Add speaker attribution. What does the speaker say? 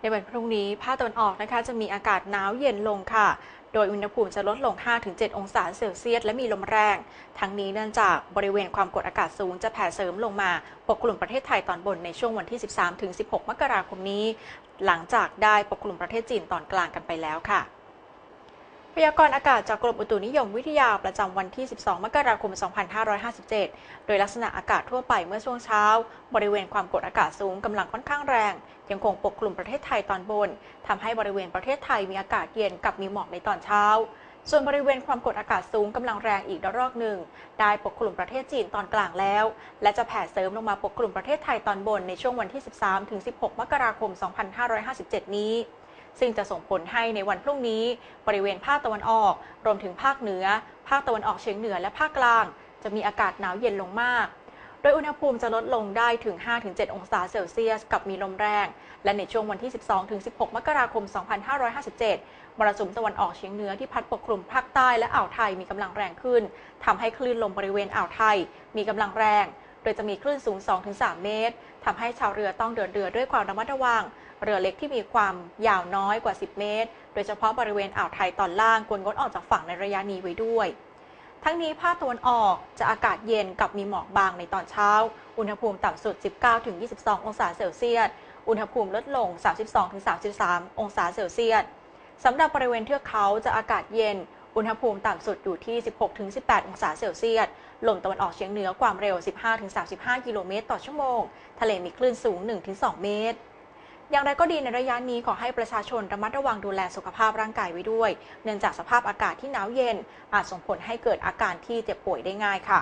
Speaker 1: ในวันพรุ่งนี้ภาคตะวันออกนะคะจะมีอากาศหนาวเย็นลงค่ะ โดยอุณหภูมิจะลดลง 5-7 องศาเซลเซียส และมีลมแรง ทั้งนี้เนื่องจากบริเวณความกดอากาศสูงจะแผ่เสริมลงมาปกคลุมประเทศไทยตอนบนในช่วงวันที่ 13-16 มกราคมนี้ หลังจากได้ปกคลุมประเทศจีนตอนกลางกันไปแล้วค่ะ พยากรณ์อากาศจากกรมอุตุนิยมวิทยาประจำวันที่ 12 มกราคม 2557 โดยลักษณะอากาศทั่วไปเมื่อช่วงเช้า บริเวณความกดอากาศสูงกำลังค่อนข้างแรง ยังคงปกคลุมประเทศไทยตอนบนทำให้บริเวณประเทศไทยมีอากาศเย็นกับมีหมอกในตอนเช้า ส่วนบริเวณความกดอากาศสูงกำลังแรงอีกระลอกหนึ่ง ได้ปกคลุมประเทศจีนตอนกลางแล้ว และจะแผ่เสริมลงมาปกคลุมประเทศไทยตอนบนในช่วงวันที่ 13-16 มกราคม 2557 นี้ ซึ่งจะส่งผลให้ในวันพรุ่งนี้ บริเวณภาคตะวันออก รวมถึงภาคเหนือ ภาคตะวันออกเฉียงเหนือและภาคกลาง จะมีอากาศหนาวเย็นลงมาก โดยอุณหภูมิจะลดลงได้ถึง 5-7 องศาเซลเซียส กับมีลมแรง และในช่วงวันที่ 12-16 มกราคม 2557 มรสุมตะวันออกเฉียงเหนือที่พัดปกคลุมภาคใต้และอ่าวไทยมีกำลังแรงขึ้นทำให้คลื่นลมบริเวณอ่าวไทย มีกำลังแรง โดยจะมีคลื่นสูง 2-3 เมตรทำให้ชาวเรือต้องเดินเรือด้วยความระมัดระวัง เรือเล็กที่มีความยาวน้อยกว่า 10 เมตร โดยเฉพาะบริเวณอ่าวไทยตอนล่างควรงดออกจากฝั่งในระยะนี้ไว้ด้วย ทั้งนี้ภาคตะวันออกจะอากาศเย็นกับมีหมอกบางในตอนเช้า อุณหภูมิต่ำสุด 19-22 องศาเซลเซียส อุณหภูมิลดลง 32-33 องศาเซลเซียสสำหรับบริเวณเทือกเขาจะอากาศเย็น อุณหภูมิต่ำสุดอยู่ที่ 16-18 องศาเซลเซียส ลมตะวันออกเฉียงเหนือความเร็ว 15-35 กิโลเมตรต่อชั่วโมง ทะเลมีคลื่นสูง 1-2 เมตร อย่างไรก็ดีในระยะนี้ขอให้ประชาชนระมัดระวังดูแลสุขภาพร่างกายไว้ด้วย เนื่องจากสภาพอากาศที่หนาวเย็น อาจส่งผลให้เกิดอาการที่เจ็บป่วยได้ง่ายค่ะ